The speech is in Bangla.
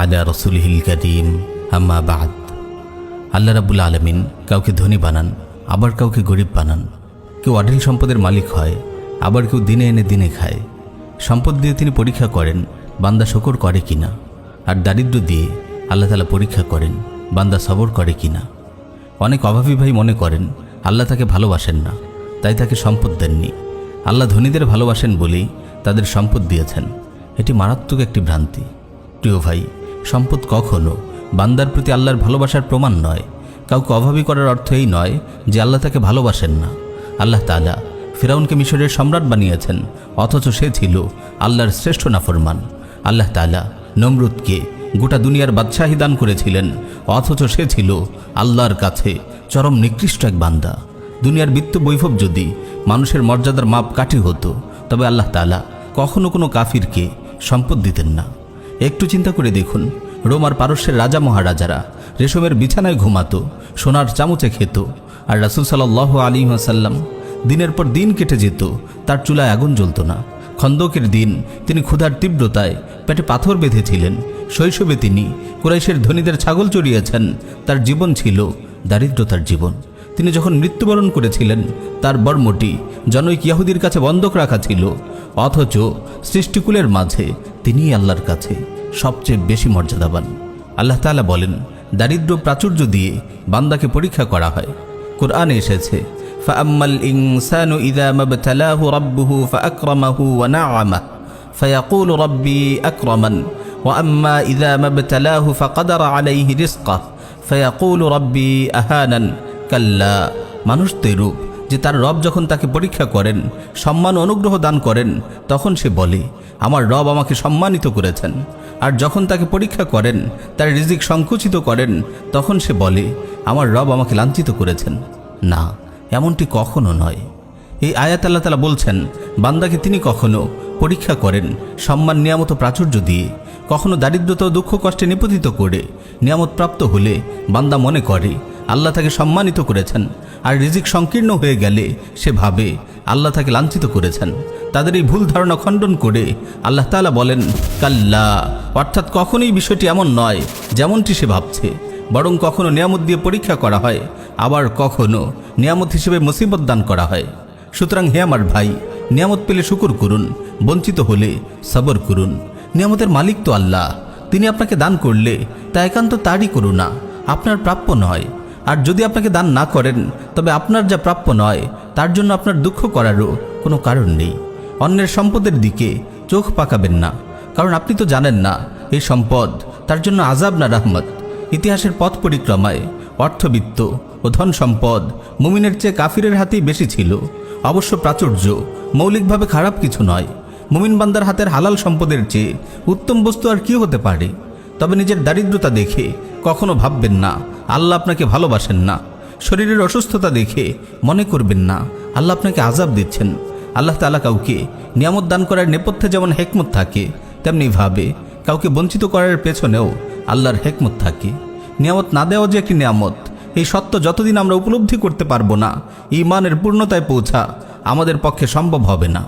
আলা আম্মা বাদ আল্লাহ রাবুল আলমিন কাউকে ধনী বানান, আবার কাউকে গরিব বানান। কেউ অঢেল সম্পদের মালিক হয়, আবার কেউ দিনে এনে দিনে খায়। সম্পদ দিয়ে তিনি পরীক্ষা করেন, বান্দা শকর করে কিনা। আর দারিদ্র দিয়ে আল্লাহ তালা পরীক্ষা করেন, বান্দা সবর করে কিনা। অনেক অভাবী ভাই মনে করেন, আল্লাহ তাকে ভালোবাসেন না, তাই তাকে সম্পদ দেননি। আল্লাহ ধনীদের ভালোবাসেন বলেই তাদের সম্পদ দিয়েছেন। এটি মারাত্মক একটি ভ্রান্তি। প্রিয় ভাই, সম্পদ কখনো বান্দার প্রতি আল্লাহর ভালোবাসার প্রমাণ নয়। কাউকে অভাবী করার অর্থ এই নয় যে আল্লাহ তাকে ভালোবাসেন না। আল্লাহ তালা ফিরাউনকে মিশরের সম্রাট বানিয়েছেন, অথচ সে ছিল আল্লাহর শ্রেষ্ঠ নাফরমান। আল্লাহ তালা নমরুদকে গোটা দুনিয়ার বাদশাহী দান করেছিলেন, অথচ সে ছিল আল্লাহর কাছে চরম নিকৃষ্ট এক বান্দা। দুনিয়ার বৃত্ত বৈভব যদি মানুষের মর্যাদার মাপ কাঠি হতো, তবে আল্লাহ তালা কখনো কোনো কাফিরকে সম্পদ দিতেন না। একটু চিন্তা করে দেখুন, রোমার পারস্যের রাজা মহারাজারা রেশমের বিছানায় ঘুমাতো, সোনার চামচে খেত, আর রাসুল সাল্লাহ আলী আসাল্লাম দিনের পর দিন কেটে যেত, তার চুলায় আগুন জ্বলত না। খন্দকের দিন তিনি ক্ষুধার তীব্রতায় পেটে পাথর বেঁধেছিলেন। শৈশবে তিনি কুরাইশের ধনীদের ছাগল চড়িয়েছেন, তার জীবন ছিল দারিদ্রতার জীবন। তিনি যখন মৃত্যুবরণ করেছিলেন, তার বর্মটি জনৈক ইয়াহুদির কাছে বন্ধক রাখা ছিল অথচ সৃষ্টিকুলের মাঝে তিনিই আল্লাহর কাছে সবচেয়ে বেশি মর্যাদাবান আল্লাহ তাআলা বলেন দারিদ্র প্রাচুর্য দিয়ে বান্দাকে পরীক্ষা করা হয় কোরআনে এসেছে فأما الإنسان إذا ما ابتلاه ربه فأكرمه ونعمه فيقول ربي أكرمن وأما إذا ما ابتلاه فقدر عليه رزقه فيقول ربي أهانن কাল্লা মানুষ তেরূপ যে তার রব যখন তাকে পরীক্ষা করেন, সম্মান অনুগ্রহ দান করেন, তখন সে বলে, আমার রব আমাকে সম্মানিত করেছেন। আর যখন তাকে পরীক্ষা করেন, তার রিজিক সংকুচিত করেন, তখন সে বলে, আমার রব আমাকে লাঞ্ছিত করেছেন। না, এমনটি কখনো নয়। এই আয়াত আল্লাহ তালা বলছেন, বান্দাকে তিনি কখনো পরীক্ষা করেন, সম্মান, নিয়ামত প্রাচুর্য দিয়ে, কখনো দারিদ্রতা দুঃখ কষ্টে নিপতিত করে, নিয়ামত প্রাপ্ত হলে বান্দা মনে করে আল্লাহ তাকে সম্মানিত করেছেন। আর রিজিক সংকীর্ণ হয়ে গেলে সে ভাবে আল্লাহ তাকে লাঞ্ছিত করেছেন। তাদের এই ভুল ধারণা খণ্ডন করে আল্লাহ তাআলা বলেন, কাল্লা। অর্থাৎ কখনোই বিষয়টি এমন নয় যেমনটি সে ভাবছে। বরং কখনো নিয়ামত দিয়ে পরীক্ষা করা হয়, আবার কখনো নিয়ামত হিসেবে মুসিবত দান করা হয়। সুতরাং হে আমার ভাই, নিয়ামত পেলে শুকুর করুন, বঞ্চিত হলে সবর করুন। নিয়ামতের মালিক তো আল্লাহ, তিনি আপনাকে দান করলে তা একান্ত তারই করুণা, আপনার প্রাপ্য নয়। আর যদি আপনাকে দান না করেন, তবে আপনার যা প্রাপ্য নয়, তার জন্য আপনার দুঃখ করারও কোনো কারণ নেই। অন্যের সম্পদের দিকে চোখ পাকাবেন না, কারণ আপনি তো জানেন না এই সম্পদ তার জন্য আজাব না রহমত। ইতিহাসের পথ পরিক্রমায় অর্থবিত্ত ও ধন সম্পদ মুমিনের চেয়ে কাফিরের হাতেই বেশি ছিল। অবশ্য প্রাচুর্য মৌলিকভাবে খারাপ কিছু নয়, মুমিন বান্দার হাতের হালাল সম্পদের চেয়ে উত্তম বস্তু আর কি হতে পারে? তবে নিজের দারিদ্রতা দেখে কখনো ভাববেন না আল্লাহ আপনাকে ভালোবাসেন না। শরীরের অসুস্থতা দেখে মনে করবেন না, আল্লাহ আপনাকে আজাব দিচ্ছেন। আল্লাহ তালা কাউকে নিয়ামত দান করার নেপথ্যে যেমন হেকমত থাকে, তেমনি ভাবে কাউকে বঞ্চিত করার পেছনেও আল্লাহর হেকমত থাকে। নিয়ামত না দেওয়া যে একটি নিয়ামত, এই সত্য যতদিন আমরা উপলব্ধি করতে পারব না ইমানের পূর্ণতায় পৌঁছা আমাদের পক্ষে সম্ভব হবে না।